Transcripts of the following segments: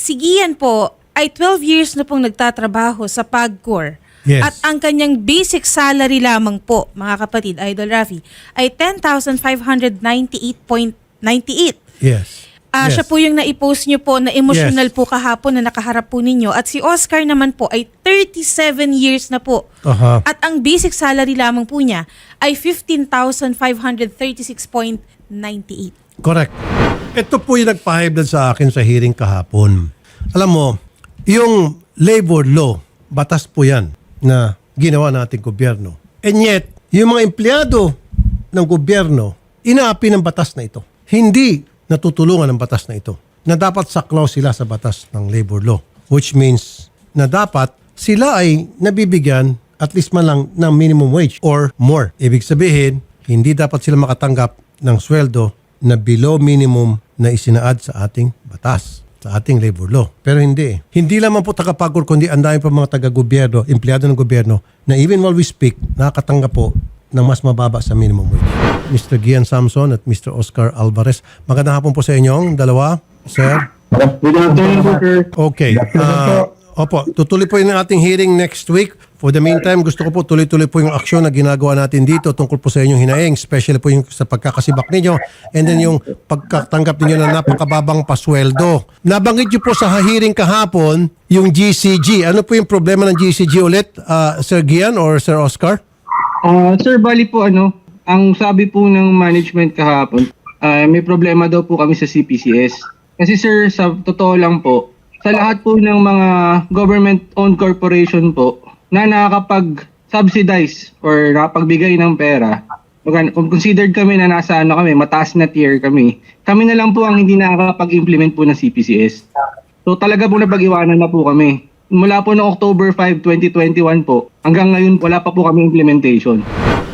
si Gian po ay 12 years na pong nagtatrabaho sa PAGCOR. Yes. At ang kanyang basic salary lamang po, mga kapatid, Idol Rafi, ay 10,598.98. Yes. Ah, Yes. Siya po yung na-post niyo po na emotional Yes. po kahapon na nakaharap po ninyo. At si Oscar naman po ay 37 years na po. Aha. At ang basic salary lamang po niya ay 15,536.98. Correct. Ito po yung blood sa akin sa hearing kahapon. Alam mo, yung labor law, batas po yan na ginawa nating gobyerno. And yet, yung mga empleyado ng gobyerno, inaapi ng batas na ito. Hindi natutulungan ng batas na ito. Na dapat saklaw sila sa batas ng labor law. Which means na dapat sila ay nabibigyan at least man lang ng minimum wage or more. Ibig sabihin, hindi dapat sila makatanggap ng sweldo na below minimum na isinaad sa ating batas sa ating labor law. Pero hindi. Hindi lamang po tagapagod kundi ang dami pa mga taga-gobyerno, empleyado ng gobyerno na even while we speak, nakakatanggap po ng mas mababa sa minimum wage. Mr. Gian Samson at Mr. Oscar Alvarez. Magandang hapon po sa inyong dalawa, sir. Good afternoon sir. Okay. Ah, opo, tutuloy po yung ating hearing next week. For the meantime, gusto ko po tuloy-tuloy po yung aksyon na ginagawa natin dito tungkol po sa inyong hinaing, especially po yung sa pagkakasibak ninyo and then yung pagkatanggap ninyo na napakababang pasweldo. Nabanggit niyo po sa hearing kahapon yung GCG. Ano po yung problema ng GCG ulit, ah, Sir Gian or Sir Oscar? Ah, sir, bali po ano, ang sabi po ng management kahapon, ah, may problema daw po kami sa CPCS. Kasi sir, sa totoo lang po, sa lahat po ng mga government-owned corporation po na nakakapag-subsidize or nakapagbigay ng pera, considered kami na nasa ano kami, mataas na tier kami, kami na lang po ang hindi nakakapag-implement po ng CPCS. So talaga po napag-iwanan na po kami. Mula po noong October 5, 2021 po, hanggang ngayon wala pa po kami implementation.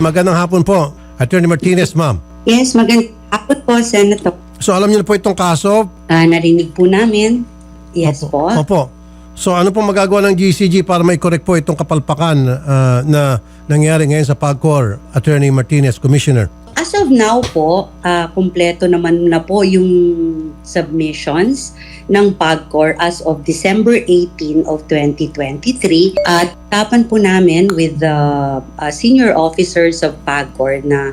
Magandang hapon po, Attorney Martinez, ma'am. Yes, magandang hapon po, Senator. So alam niyo na po itong kaso, Ah, narinig po namin. Yes po. Opo. So ano pong magagawa ng GCG para may correct po itong kapalpakan ah, na nangyari ngayon sa PAGCOR, Attorney Martinez, Commissioner? As of now po, ah, kumpleto naman na po yung submissions ng PAGCOR as of December 18 of 2023. At tapan po namin with the ah, senior officers of PAGCOR na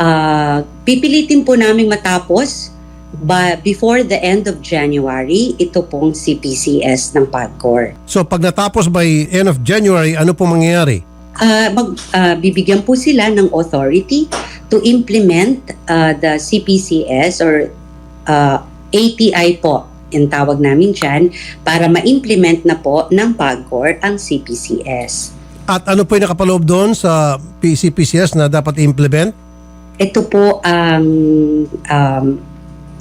ah, pipilitin po namin matapos ba before the end of January ito pong CPCS ng PAGCOR. So pag natapos by end of January, ano pong mangyayari? Ah, mag, ah, bibigyan po sila ng authority to implement ah, the CPCS or ah, ATI po, yung tawag namin dyan, para ma-implement na po ng PAGCOR ang CPCS. At ano po yung nakapaloob doon sa PCPCS na dapat i-implement? Ito po ang um,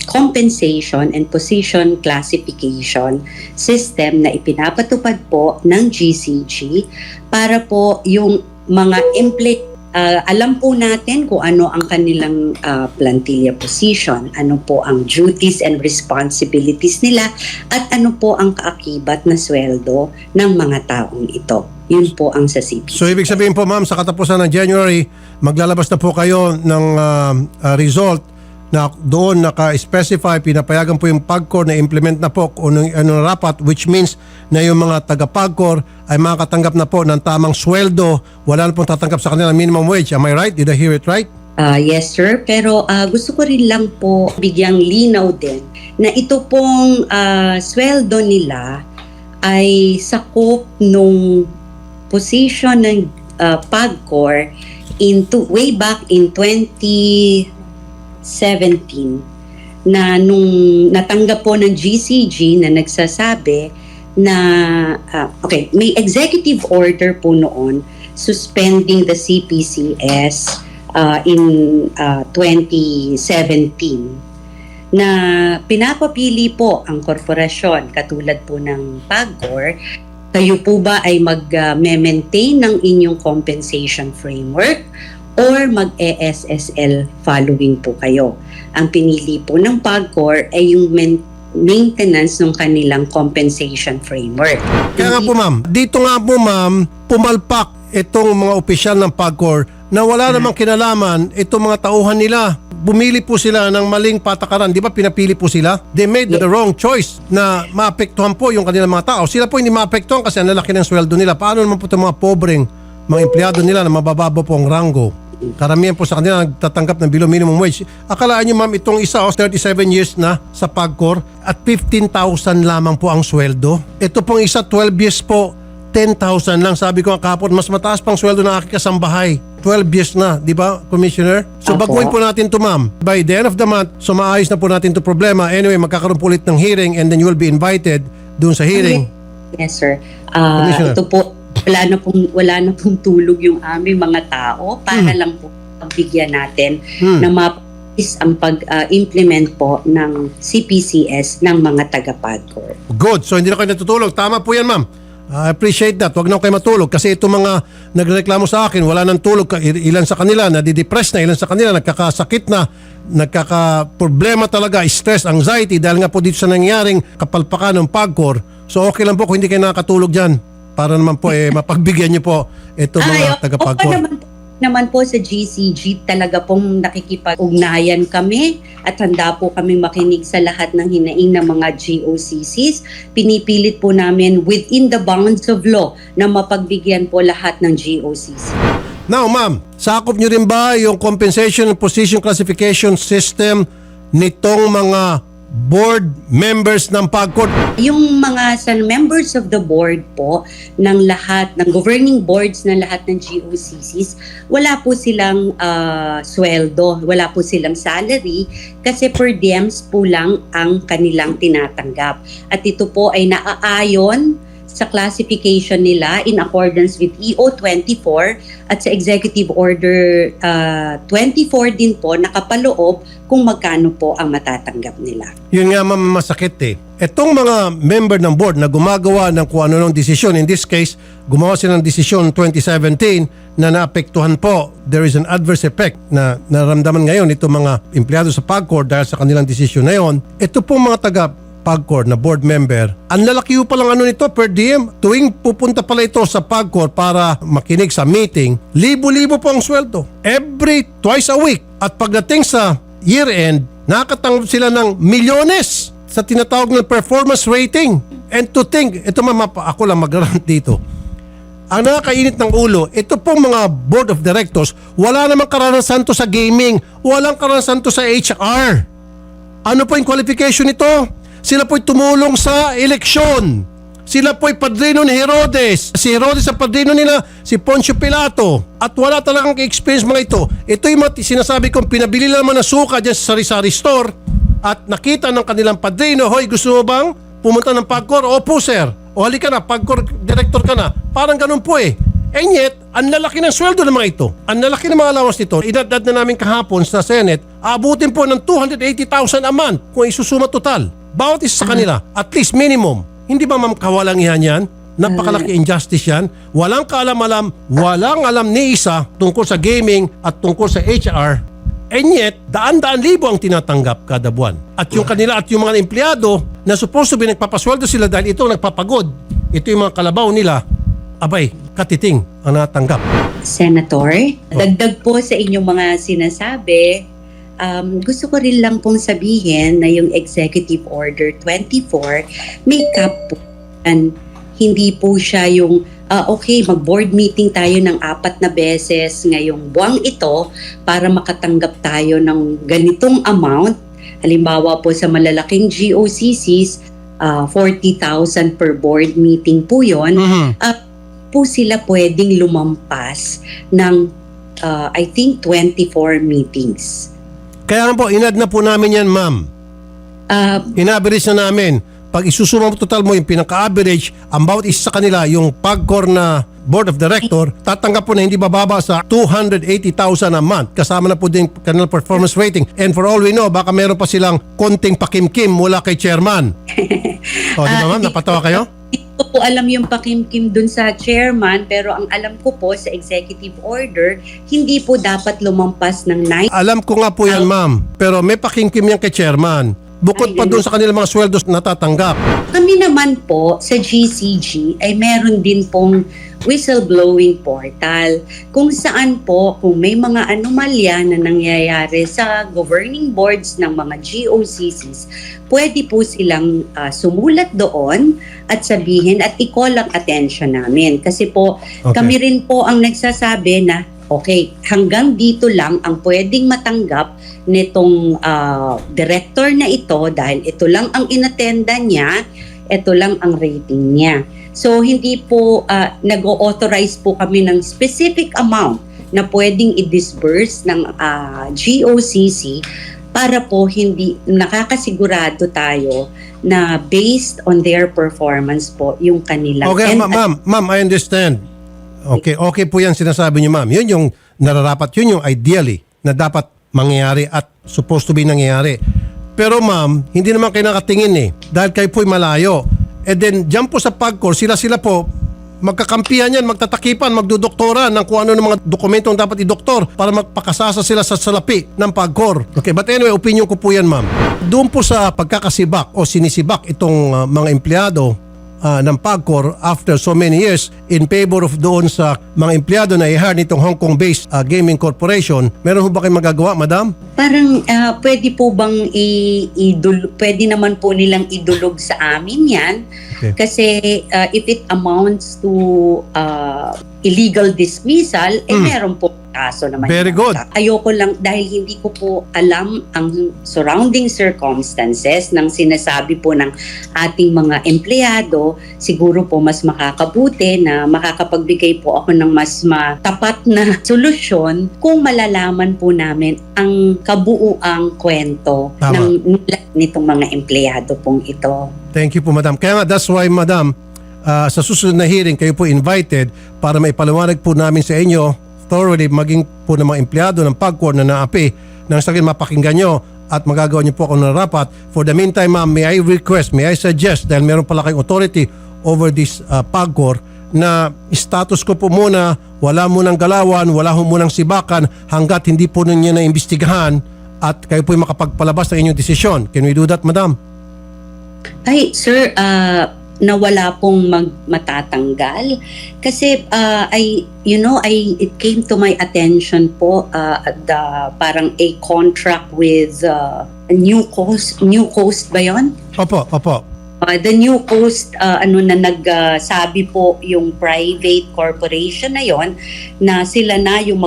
compensation and position classification system na ipinapatupad po ng GCG para po yung mga employee ah, alam po natin kung ano ang kanilang ah, plantilla position, ano po ang duties and responsibilities nila at ano po ang kaakibat na sweldo ng mga taong ito. Yun po ang sa CPC. So ibig sabihin po ma'am, sa katapusan ng January, maglalabas na po kayo ng ah, ah, result na doon naka-specify, pinapayagan po yung PAGCOR na implement na po kung ano, ano rapat, which means na yung mga taga-PAGCOR ay makakatanggap na po ng tamang sweldo, wala na pong tatanggap sa kanila minimum wage. Am I right? Did I hear it right? Ah, yes sir, pero ah, gusto ko rin lang po bigyang linaw din na ito pong ah, sweldo nila ay sakop nung position ng ah, PAGCOR into way back in 2017 na nung natanggap po ng GCG na nagsasabi na ah, okay, may executive order po noon suspending the CPCS uh, in uh, 2017 na pinapapili po ang korporasyon katulad po ng PAGCOR kayo po ba ay mag-maintain ng inyong compensation framework or mag-ESSL following po kayo. Ang pinili po ng PAGCOR ay yung maintenance ng kanilang compensation framework. Kaya nga po ma'am, dito nga po ma'am, pumalpak itong mga opisyal ng PAGCOR na wala namang kinalaman itong mga tauhan nila. Bumili po sila ng maling patakaran. Di ba pinapili po sila? They made the wrong choice na maapektuhan po yung kanilang mga tao. Sila po hindi maapektuhan kasi ang lalaki ng sweldo nila. Paano naman po itong mga pobreng mga empleyado nila na mabababa po ang rango? Karamihan po sa kanila nagtatanggap ng below minimum wage. Akalaan nyo ma'am, itong isa o 37 years na sa PAGCOR at 15,000 lamang po ang sweldo. Ito pong isa 12 years po, 10,000 lang. Sabi ko nga mas mataas pang sweldo ng aking kasambahay. 12 years na, di ba, Commissioner? So Apo. baguhin po natin to ma'am. By the end of the month, so maayos na po natin to problema. Anyway, magkakaroon po ulit ng hearing and then you will be invited doon sa hearing. Yes, sir. Ah, Commissioner. ito po, wala na pong, wala na pong tulog yung aming mga tao para lang po pagbigyan natin Hmm. na mapis ang pag-implement po ng CPCS ng mga taga-PAGCOR. Good. So hindi na kayo natutulog. Tama po yan, ma'am. I appreciate that. Huwag na kayo matulog kasi itong mga nagreklamo sa akin, wala nang tulog. Ilan sa kanila, nadidepress na. Ilan sa kanila, nagkakasakit na. Nagkaka-problema talaga, stress, anxiety dahil nga po dito sa nangyaring kapalpakan ng PAGCOR. So okay lang po kung hindi kayo nakakatulog dyan para naman po eh, mapagbigyan niyo po itong mga Ay, opo taga-PAGCOR. naman naman po sa GCG talaga pong nakikipag-ugnayan kami at handa po kami makinig sa lahat ng hinaing ng mga GOCCs. Pinipilit po namin within the bounds of law na mapagbigyan po lahat ng GOCC. Now, ma'am, sakop niyo rin ba yung compensation and position classification system nitong mga board members ng PAGCOR? Yung mga sa members of the board po ng lahat ng governing boards ng lahat ng GOCCs, wala po silang ah, sweldo, wala po silang salary kasi per diems po lang ang kanilang tinatanggap. At ito po ay naaayon sa classification nila in accordance with EO 24 at sa Executive Order ah, 24 din po nakapaloob kung magkano po ang matatanggap nila. Yun nga ma'am masakit eh. Etong mga member ng board na gumagawa ng kung ano ng desisyon, in this case, gumawa sila ng desisyon 2017 na naapektuhan po, there is an adverse effect na naramdaman ngayon itong mga empleyado sa PAGCOR dahil sa kanilang desisyon na yon. Ito pong mga taga PAGCOR na board member, ang lalaki po palang ano nito per diem. Tuwing pupunta pala ito sa PAGCOR para makinig sa meeting, libo-libo po ang sweldo. Every twice a week. At pagdating sa year-end, nakakatanggap sila ng milyones sa tinatawag ng performance rating. And to think, ito mama, ako lang mag dito. Ang nakakainit ng ulo, ito pong mga board of directors, wala namang karanasan to sa gaming, walang karanasan to sa HR. Ano po yung qualification nito? Sila po'y tumulong sa eleksyon. Sila po'y padrino ni Herodes. Si Herodes ang padrino nila, si Poncio Pilato. At wala talagang experience mga ito. Ito yung mga sinasabi kong pinabili lang naman ng suka dyan sa sari-sari store at nakita ng kanilang padrino, Hoy, gusto mo bang pumunta ng PAGCOR? Opo, sir. O halika na, PAGCOR director ka na. Parang ganun po eh. And yet, ang lalaki ng sweldo ng mga ito. Ang lalaki ng mga allowance nito. Idadad na namin kahapon sa Senate, abutin po ng 280,000 a month kung isusuma total. Bawat isa sa kanila, at least minimum. Hindi ba ma'am kawalang yan yan? Napakalaki injustice yan. Walang kaalam-alam, walang alam ni isa tungkol sa gaming at tungkol sa HR. And yet, daan-daan libo ang tinatanggap kada buwan. At yung kanila at yung mga empleyado na supposed to be nagpapasweldo sila dahil ito ang nagpapagod. Ito yung mga kalabaw nila. Abay, katiting ang natanggap. Senator, dagdag po sa inyong mga sinasabi, um, gusto ko rin lang pong sabihin na yung Executive Order 24 may cap po. And hindi po siya yung, ah, okay, mag-board meeting tayo ng apat na beses ngayong buwang ito para makatanggap tayo ng ganitong amount. Halimbawa po sa malalaking GOCCs, ah, 40,000 per board meeting po yon po sila pwedeng lumampas ng uh, I think 24 meetings. Kaya po, inad na po namin yan, ma'am. Uh, In-average na namin. Pag isusuma mo total mo yung pinaka-average, ang bawat isa sa kanila, yung PAGCOR na Board of Director, tatanggap po na hindi bababa sa 280,000 a month. Kasama na po din kanilang performance rating. And for all we know, baka meron pa silang konting pakimkim mula kay chairman. o, di ba ma'am? Napatawa kayo? Ko po alam yung pakimkim dun sa chairman pero ang alam ko po sa executive order, hindi po dapat lumampas ng 9 Alam ko nga po yan, ma'am. Pero may pakimkim yan kay chairman. Bukod Ay, pa doon sa kanilang mga sweldos na natatanggap. Kami naman po sa GCG ay meron din pong whistleblowing portal kung saan po kung may mga anomalya na nangyayari sa governing boards ng mga GOCCs, pwede po silang ah, sumulat doon at sabihin at i-call ang attention namin. Kasi po Okay. kami rin po ang nagsasabi na okay, hanggang dito lang ang pwedeng matanggap nitong ah, director na ito dahil ito lang ang inatenda niya, ito lang ang rating niya. So hindi po ah, nag-authorize po kami ng specific amount na pwedeng i-disburse ng ah, GOCC para po hindi nakakasigurado tayo na based on their performance po yung kanilang Okay, ma- ma'am, ma'am, I understand. Okay, okay po yan sinasabi niyo, ma'am. Yun yung nararapat, yun yung ideally na dapat mangyayari at supposed to be nangyayari. Pero ma'am, hindi naman kayo nakatingin eh. Dahil kayo po'y malayo. And then, dyan po sa PAGCOR, sila-sila po, magkakampihan yan, magtatakipan, magdudoktora ng kung ano ng mga dokumentong dapat idoktor para magpakasasa sila sa salapi ng PAGCOR. Okay, but anyway, opinion ko po yan, ma'am. Doon po sa pagkakasibak o sinisibak itong uh, mga empleyado ah, ng PAGCOR after so many years in favor of doon sa mga empleyado na i-hire nitong Hong Kong-based ah, gaming corporation. Meron ho ba kayong magagawa, madam? Parang ah, pwede po bang i- idul pwede naman po nilang idulog sa amin 'yan Okay. kasi ah, if it amounts to ah, illegal dismissal eh Mm. meron po kaso naman. Very good. Ayoko lang dahil hindi ko po alam ang surrounding circumstances ng sinasabi po ng ating mga empleyado. Siguro po mas makakabuti na makakapagbigay po ako ng mas matapat na solusyon kung malalaman po namin ang kabuuang kwento Tama. ng nitong mga empleyado pong ito. Thank you po, madam. Kaya nga, that's why, madam, ah, sa susunod na hearing, kayo po invited para maipaliwanag po namin sa inyo thoroughly, maging po ng mga empleyado ng PAGCOR na naapi nang sa akin mapakinggan nyo at magagawa nyo po ako ng rapat. For the meantime, ma'am, may I request, may I suggest, dahil meron pala kayong authority over this uh, PAGCOR, na status ko po muna, wala munang galawan, wala ho munang sibakan hanggat hindi po ninyo na imbestigahan at kayo po makapagpalabas ng inyong desisyon. Can we do that, madam? Ay, sir, ah, nawala pong mag matatanggal kasi ah, I you know I it came to my attention po at the parang a contract with ah, New Coast New Coast ba 'yon? Opo, opo. Uh, the New Coast, uh, ano na nagsabi po yung private corporation na yon na sila na yung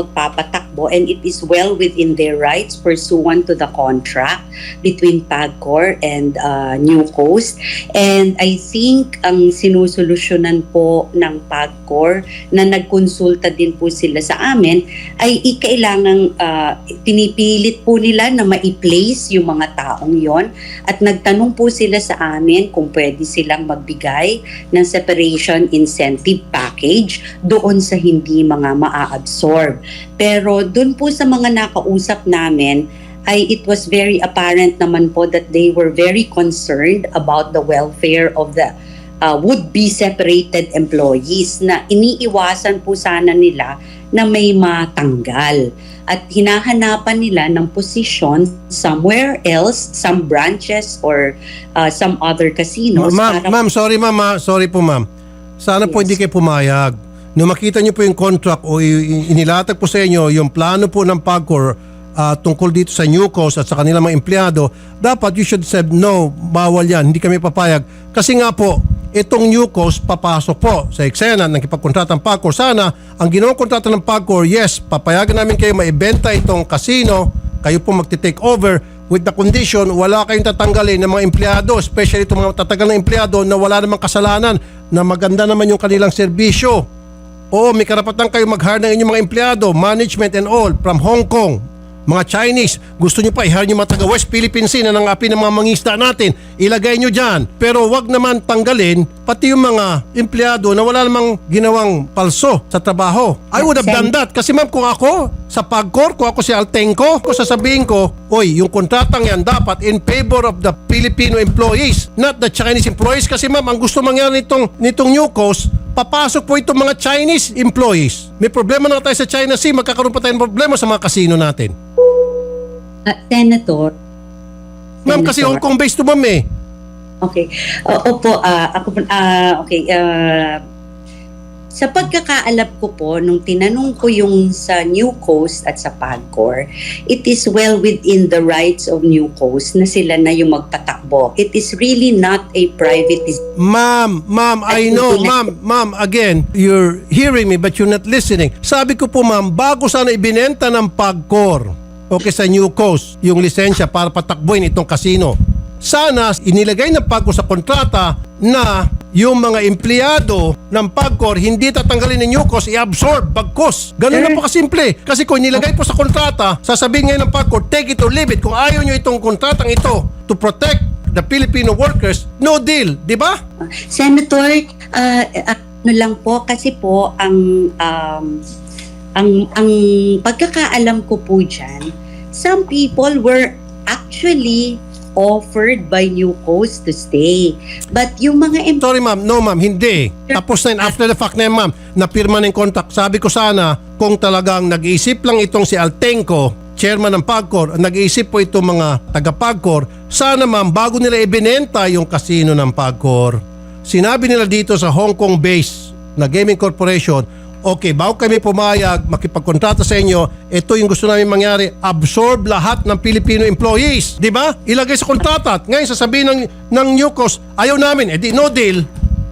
magpapatakbo and it is well within their rights pursuant to the contract between PAGCOR and uh, New Coast. And I think ang sinusolusyonan po ng PAGCOR na nagkonsulta din po sila sa amin ay ikailangang uh, pinipilit po nila na ma-place yung mga taong yon at nagtanong po sila sa amin kung pwede silang magbigay ng separation incentive package doon sa hindi mga maa-absorb. Pero doon po sa mga nakausap namin, ay it was very apparent naman po that they were very concerned about the welfare of the uh, would-be separated employees na iniiwasan po sana nila na may matanggal at hinahanapan nila ng posisyon somewhere else, some branches or uh, some other casinos. Ma'am, para- ma'am, sorry ma'am, sorry po ma'am. Sana po hindi kayo pumayag. Nung makita niyo po yung contract o inilatag po sa inyo yung plano po ng PAGCOR ah, tungkol dito sa new cost at sa kanilang mga empleyado, dapat you should said no, bawal yan, hindi kami papayag. Kasi nga po, itong new cost papasok po sa eksena ng kipagkontrata ng PAGCOR. Sana, ang ginawang kontrata ng PAGCOR, yes, papayagan namin kayo maibenta itong casino, kayo po magti-take over with the condition wala kayong tatanggalin ng mga empleyado, especially itong mga tatagal na empleyado na wala namang kasalanan, na maganda naman yung kanilang serbisyo. Oo, may karapatan kayo mag-hire ng inyong mga empleyado, management and all, from Hong Kong, mga Chinese, gusto nyo pa i-hire nyo mga taga West Philippine Sea na nangapi ng mga mangisda natin, ilagay nyo dyan. Pero wag naman tanggalin pati yung mga empleyado na wala namang ginawang palso sa trabaho. I would have done that. Kasi ma'am, kung ako sa PAGCOR, kung ako si Altenco, kung sasabihin ko, oy, yung kontratang yan dapat in favor of the Filipino employees, not the Chinese employees. Kasi ma'am, ang gusto mangyari nitong, nitong new cost, papasok po itong mga Chinese employees. May problema na tayo sa China Sea, magkakaroon pa tayo ng problema sa mga kasino natin. Uh, Senator, Ma'am, kasi. Hong Kong based to ma'am eh. Okay. O- opo, ah, ako ah, okay. ah, sa pagkakaalap ko po, nung tinanong ko yung sa New Coast at sa PAGCOR, it is well within the rights of New Coast na sila na yung magpatakbo. It is really not a private Ma'am, ma'am, I know, ma'am, ma'am, again, you're hearing me but you're not listening. Sabi ko po, ma'am, bago sana ibinenta ng PAGCOR, okay, sa New Coast, yung lisensya para patakbuhin itong casino, sana inilagay ng PAGCOR sa kontrata na yung mga empleyado ng PAGCOR hindi tatanggalin ng New Coast, i-absorb, bagkos. Ganun na po kasimple. Kasi kung inilagay po sa kontrata, sasabihin ngayon ng PAGCOR, take it or leave it. Kung ayaw nyo itong kontratang ito to protect the Filipino workers, no deal, di ba? Senator, ah, ano lang po kasi po ang um, ang ang pagkakaalam ko po diyan, some people were actually offered by New Coast to stay. But yung mga Sorry ma'am, no ma'am, hindi. Tapos na yun, after the fact na yun ma'am, napirma ng contract. Sabi ko sana, kung talagang nag-iisip lang itong si Altenco, chairman ng PAGCOR, nag-iisip po itong mga taga-PAGCOR, sana ma'am, bago nila ibinenta yung casino ng PAGCOR, sinabi nila dito sa Hong Kong base na gaming corporation, okay, bago kami pumayag, makipagkontrata sa inyo, ito yung gusto namin mangyari, absorb lahat ng Filipino employees. Di ba? Ilagay sa kontrata. At Ngayon, sasabihin ng, ng Newcos, ayaw namin, edi no deal,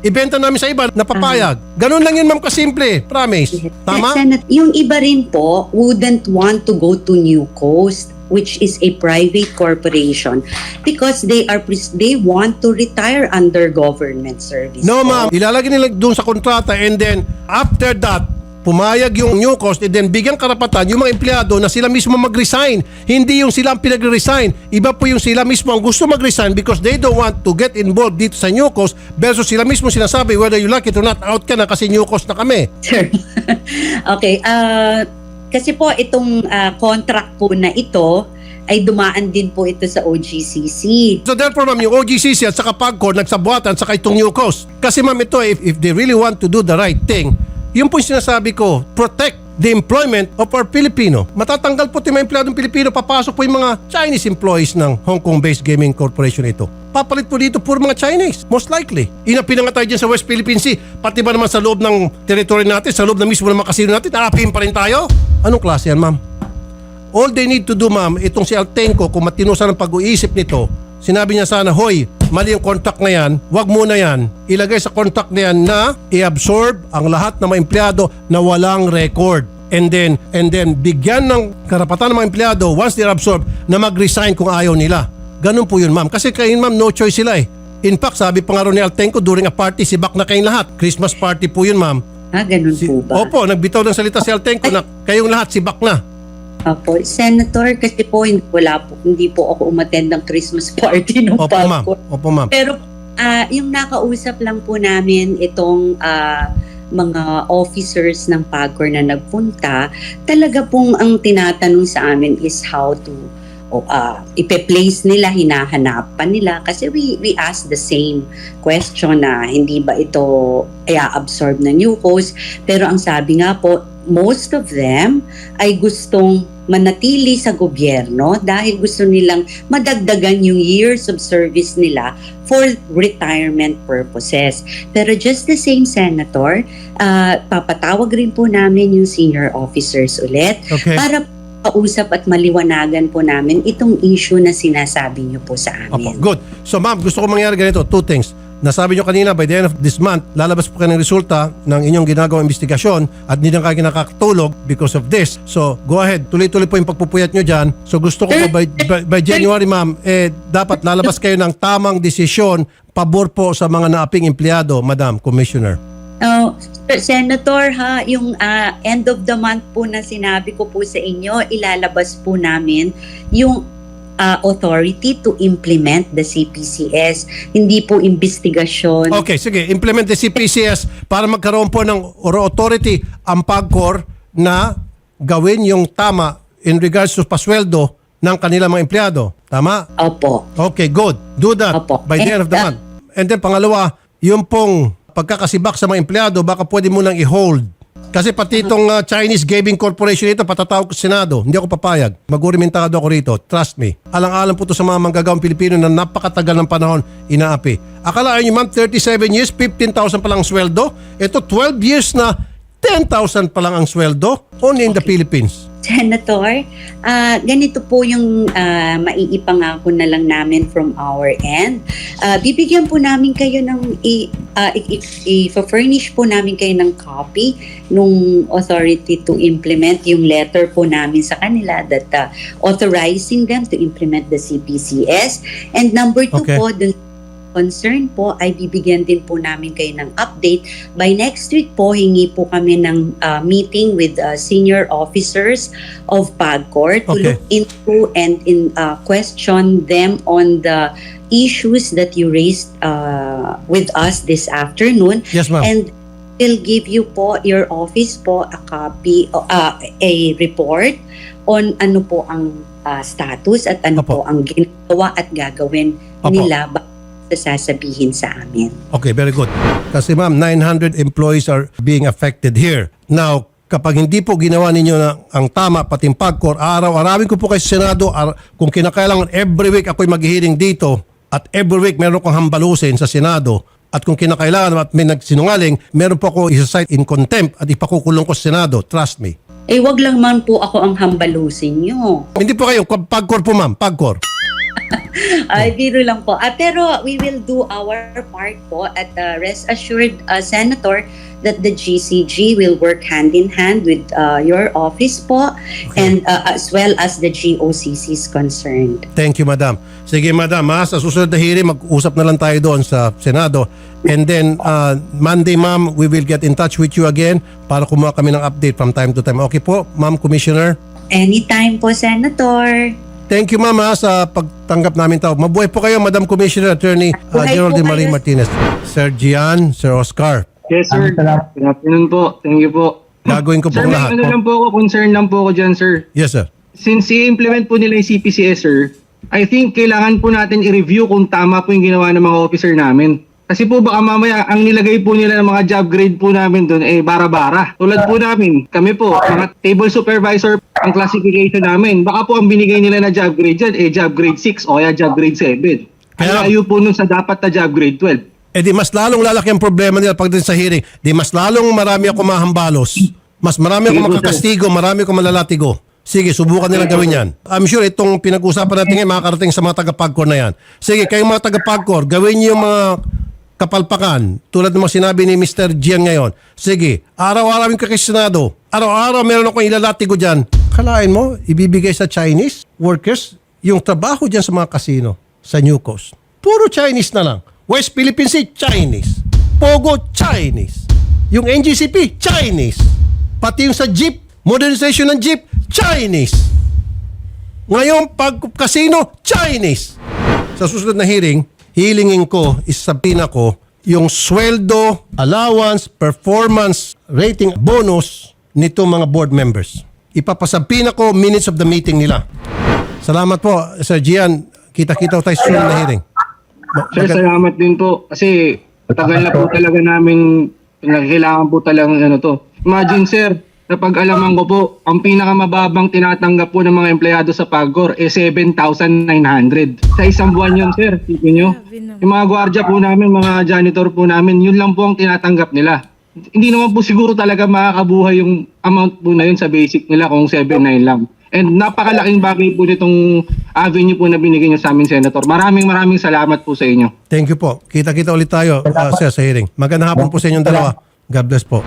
ibenta namin sa iba, napapayag. Ganun lang yun, ma'am, kasimple. Promise. Tama? Senat- yung iba rin po wouldn't want to go to New Coast which is a private corporation because they are they want to retire under government service. No, ma'am. Ilalagay nila doon sa kontrata and then after that, pumayag yung new cost and then bigyan karapatan yung mga empleyado na sila mismo mag-resign. Hindi yung sila ang pinag-resign. Iba po yung sila mismo ang gusto mag-resign because they don't want to get involved dito sa new cost versus sila mismo sinasabi whether you like it or not, out ka na kasi new cost na kami. Sir. okay, ah kasi po itong ah, contract po na ito ay dumaan din po ito sa OGCC. So therefore ma'am, yung OGCC at saka PAGCOR nagsabuatan saka itong new cost. Kasi ma'am ito, if, if they really want to do the right thing, yun po yung sinasabi ko, protect the employment of our Filipino. Matatanggal po yung mga empleyadong Pilipino, papasok po yung mga Chinese employees ng Hong Kong-based gaming corporation ito. Papalit po dito puro mga Chinese, most likely. Inapin na nga tayo dyan sa West Philippine Sea, pati ba naman sa loob ng territory natin, sa loob na mismo ng mga kasino natin, aapin pa rin tayo? Anong klase yan, ma'am? All they need to do, ma'am, itong si Altenco, kung matino sana ng pag-uisip nito, sinabi niya sana, hoy, mali yung contract na yan, wag muna yan, ilagay sa contract na yan na i-absorb ang lahat ng mga empleyado na walang record. And then, and then, bigyan ng karapatan ng mga empleyado, once they're absorbed, na mag-resign kung ayaw nila. Ganun po yun, ma'am. Kasi kayo, ma'am, no choice sila eh. In fact, sabi pa nga ni Altenco, during a party, sibak na kayong lahat. Christmas party po yun, ma'am. Ha, ganun Si- po ba? Opo, nagbitaw ng salita si Altenco na kayong lahat sibak na. Opo, Senator, kasi po wala po, hindi po ako umattend ng Christmas party ng Opo, ma'am. Opo, ma'am. Pero ah, yung nakausap lang po namin itong ah, mga officers ng PAGCOR na nagpunta, talaga pong ang tinatanong sa amin is how to o ah, ipe-place nila, hinahanapan nila kasi we we ask the same question na hindi ba ito i-absorb ng new host pero ang sabi nga po most of them ay gustong manatili sa gobyerno dahil gusto nilang madagdagan yung years of service nila for retirement purposes. Pero just the same, Senator, ah, papatawag rin po namin yung senior officers ulit Okay. para kausap at maliwanagan po namin itong issue na sinasabi niyo po sa Opo, amin. good. So ma'am, gusto ko mangyari ganito, two things. Nasabi nyo kanina, by the end of this month, lalabas po kayo ng resulta ng inyong ginagawang investigasyon at hindi na kayo nakakatulog because of this. So, go ahead. Tuloy-tuloy po yung pagpupuyat nyo dyan. So, gusto ko po by, by, by January, ma'am, eh, dapat lalabas kayo ng tamang desisyon pabor po sa mga naaping empleyado, Madam Commissioner. Oh, Senator, ha, yung ah, end of the month po na sinabi ko po sa inyo, ilalabas po namin yung ah, authority to implement the CPCS. Hindi po investigasyon. Okay, sige. Implement the CPCS para magkaroon po ng or authority ang PAGCOR na gawin yung tama in regards to pasweldo ng kanilang mga empleyado. Tama? Opo. Okay, good. Do that Opo. by the end of the uh, month. And then pangalawa, yung pong pagkakasibak sa mga empleyado, baka pwede mo nang i-hold Kasi pati itong uh, Chinese Gaming Corporation ito, patatawag ko sa Senado. Hindi ako papayag. Magurimentado ako rito. Trust me. Alang-alang po ito sa mga manggagawang Pilipino na napakatagal ng panahon inaapi. Akala nyo, ma'am, 37 years, 15,000 pa lang ang sweldo. Ito, 12 years na 10,000 pa lang ang sweldo. Only in the Philippines. Senator, ah, ganito po yung ah, maiipangako na lang namin from our end. Ah, bibigyan po namin kayo ng i, i- i-furnish po namin kayo ng copy nung authority to implement yung letter po namin sa kanila that ah, authorizing them to implement the CPCS. And number two Okay. po, dun concern po ay bibigyan din po namin kayo ng update. By next week po, hingi po kami ng uh, meeting with uh, senior officers of PAGCOR to Okay. look into and in uh, question them on the issues that you raised uh, with us this afternoon Yes, ma'am. and will give you po your office po a copy uh, a report on ano po ang uh, status at ano Opo. po ang ginagawa at gagawin Opo. nila sasabihin sa amin. Okay, very good. Kasi ma'am, 900 employees are being affected here. Now, kapag hindi po ginawa ninyo na ang tama, pati yung PAGCOR, araw-arawin ko po kay Senado, ar- kung kinakailangan every week ako'y maghihiring dito, at every week meron kong hambalusin sa Senado, at kung kinakailangan at may nagsinungaling, meron po ako isa-cite in contempt at ipakukulong ko sa Senado. Trust me. Eh, wag lang man po ako ang hambalusin nyo. Hindi po kayo, PAGCOR po ma'am, PAGCOR. Ay, biro lang po. Ah, pero we will do our part po at uh, rest assured, uh, Senator, that the GCG will work hand in hand with uh, your office po and uh, as well as the GOCC is concerned. Thank you, madam. Sige, madam. Ha? Sa susunod na hearing, mag-usap na lang tayo doon sa Senado. And then, uh, Monday, ma'am, we will get in touch with you again para kumuha kami ng update from time to time. Okay po, ma'am, Commissioner? Anytime po, Senator. Thank you, ma'am, ha, sa pagtanggap namin tao. Mabuhay po kayo, Madam Commissioner, Attorney uh, Buhay Gerald po de Marie kayo. Martinez. Sir Gian, Sir Oscar, Yes, sir. Good afternoon po. Thank you po. gagawin ko po Sir, ang may lahat. ano lang po ako, concern lang po ako dyan, sir. Yes, sir. Since i-implement po nila yung CPCS, sir, I think kailangan po natin i-review kung tama po yung ginawa ng mga officer namin. Kasi po baka mamaya ang nilagay po nila ng mga job grade po namin doon eh bara-bara. Tulad po namin, kami po, mga table supervisor ang classification namin. Baka po ang binigay nila na job grade dyan eh job grade 6 o kaya job grade 7. Kaya- ayo po nun sa dapat na job grade 12. Eh di mas lalong lalaki ang problema nila pagdating sa hearing. Di mas lalong marami ako mahambalos. Mas marami ako makakastigo, marami ako malalatigo. Sige, subukan nilang gawin yan. I'm sure itong pinag-usapan natin ngayon makakarating sa mga taga-PAGCOR na yan. Sige, kayong mga taga-PAGCOR, gawin niyo yung mga kapalpakan tulad ng mga sinabi ni Mr. Gian ngayon. Sige, araw-arawin ka kay Senado. Araw-araw meron akong ilalatigo dyan. Kalain mo, ibibigay sa Chinese workers yung trabaho dyan sa mga kasino sa New Coast. Puro Chinese na lang. West Philippine Sea, Chinese. Pogo, Chinese. Yung NGCP, Chinese. Pati yung sa jeep, modernization ng jeep, Chinese. Ngayon, pag casino, Chinese. Sa susunod na hearing, hilingin ko, isabihin ko, yung sweldo, allowance, performance, rating, bonus nito mga board members. Ipapasabihin ko minutes of the meeting nila. Salamat po, Sir Gian. Kita-kita tayo sa susunod na hearing. Ma- Sir, salamat din po. Kasi tagal na po talaga namin kailangan po talagang ano to. Imagine sir, napag-alaman ko po, ang pinakamababang tinatanggap po ng mga empleyado sa Pagcor eh 7,900. Sa isang buwan yun sir, tignan nyo. Yung mga gwardiya po namin, mga janitor po namin, yun lang po ang tinatanggap nila. Hindi naman po siguro talaga makakabuhay yung amount po na yun sa basic nila kung 7,900 lang. And napakalaking bagay po nitong avenue po na binigay niyo sa amin, Senator. Maraming maraming salamat po sa inyo. Thank you po. Kita-kita ulit tayo, uh, sir, sa hearing. Magandang hapon po sa inyong dalawa. God bless po.